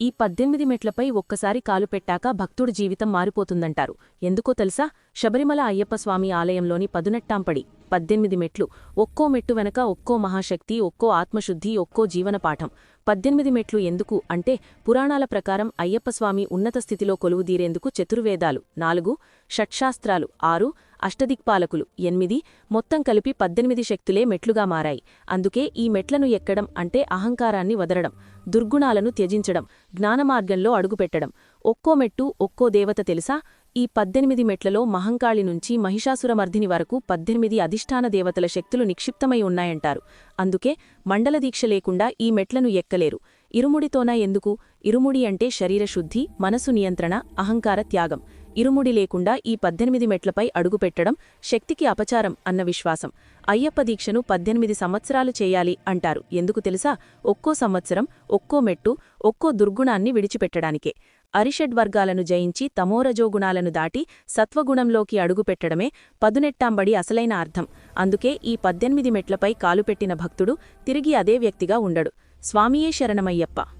ఈ పద్దెనిమిది మెట్లపై ఒక్కసారి కాలు పెట్టాక భక్తుడి జీవితం మారిపోతుందంటారు. ఎందుకో తెలుసా? శబరిమల అయ్యప్ప స్వామి ఆలయంలోని పదునెట్టాంపడి పద్దెనిమిది మెట్లు ఒక్కో మెట్టు వెనక ఒక్కో మహాశక్తి ఒక్కో ఆత్మశుద్ధి ఒక్కో జీవనపాఠం. పద్దెనిమిది మెట్లు ఎందుకు? అంటే పురాణాల ప్రకారం అయ్యప్పస్వామి ఉన్నత స్థితిలో కొలువుదీరేందుకు చతుర్వేదాలు. నాలుగు షట్శాస్త్రాలు. ఆరు అష్టదిక్పాలకులు. ఎనిమిది మొత్తం కలిపి పద్దెనిమిది శక్తులే మెట్లుగా మారాయి. అందుకే ఈ మెట్లను ఎక్కడం అంటే అహంకారాన్ని వదలడం దుర్గుణాలను త్యజించడం జ్ఞానమార్గంలో అడుగుపెట్టడం. ఒక్కో మెట్టు ఒక్కో దేవత తెలుసా? ఈ పద్దెనిమిది మెట్లలో మహంకాళి నుంచి మహిషాసురమర్ధిని వరకు పద్దెనిమిది అధిష్టాన దేవతల శక్తులు నిక్షిప్తమై ఉన్నాయంటారు. అందుకే మండల దీక్ష లేకుండా ఈ మెట్లను ఎక్కలేరు. ఇరుముడితోనా ఎందుకు? ఇరుముడి అంటే శరీరశుద్ధి మనసు నియంత్రణ అహంకార త్యాగం. ఇరుముడి లేకుండా ఈ పద్దెనిమిది మెట్లపై అడుగుపెట్టడం శక్తికి అపచారం అన్న విశ్వాసం. అయ్యప్ప దీక్షను పద్దెనిమిది సంవత్సరాలు చేయాలి అంటారు. ఎందుకు తెలుసా? ఒక్కో సంవత్సరం ఒక్కో మెట్టు ఒక్కో దుర్గుణాన్ని విడిచిపెట్టడానికే. అరిషడ్వర్గాలను జయించి తమోరజోగుణాలను దాటి సత్వగుణంలోకి అడుగుపెట్టడమే పదునెట్టాంబడి అసలైన అర్థం. అందుకే ఈ పద్దెనిమిది మెట్లపై కాలుపెట్టిన భక్తుడు తిరిగి అదే వ్యక్తిగా ఉండడు. స్వామియే శరణమయ్యప్ప.